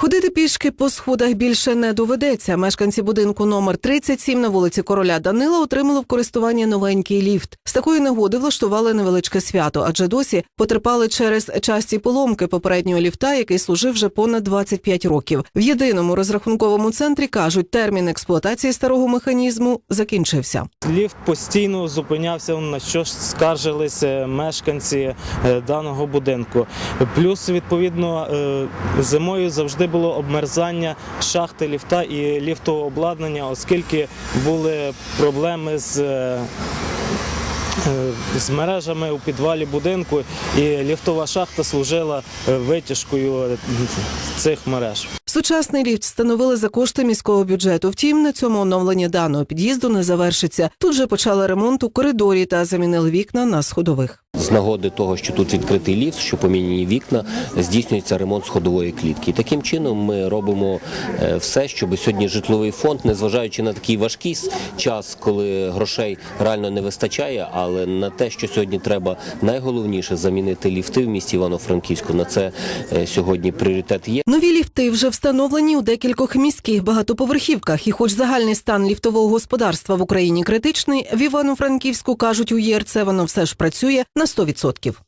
Ходити пішки по сходах більше не доведеться. Мешканці будинку номер 37 на вулиці Короля Данила отримали в користування новенький ліфт. З такої нагоди влаштували невеличке свято, адже досі потерпали через часті поломки попереднього ліфта, який служив вже понад 25 років. В єдиному розрахунковому центрі кажуть, термін експлуатації старого механізму закінчився. Ліфт постійно зупинявся, на що ж скаржились е, мешканці е, даного будинку. Плюс, відповідно, е, зимою завжди було обмерзання шахти ліфта і ліфтового обладнання, оскільки були проблеми з. е, е, З мережами у підвалі будинку, і ліфтова шахта служила е, витяжкою цих мереж. Сучасний ліфт встановили за кошти міського бюджету. Втім, на цьому оновлення даного під'їзду не завершиться. Тут же почали ремонт у коридорі та замінили вікна на сходових. З нагоди того, що тут відкритий ліфт, що поміняні вікна, здійснюється ремонт сходової клітки. І таким чином ми робимо е, все, щоб сьогодні житловий фонд, незважаючи на такий важкий час, коли грошей реально не вистачає, але на те, що сьогодні треба найголовніше замінити ліфти в місті Івано-Франківську. На це е, сьогодні пріоритет є. Нові ліфти вже встановлені у декількох міських багатоповерхівках. І, хоч загальний стан ліфтового господарства в Україні критичний, в Івано-Франківську кажуть у ЄРЦ, воно все ж працює на 100%.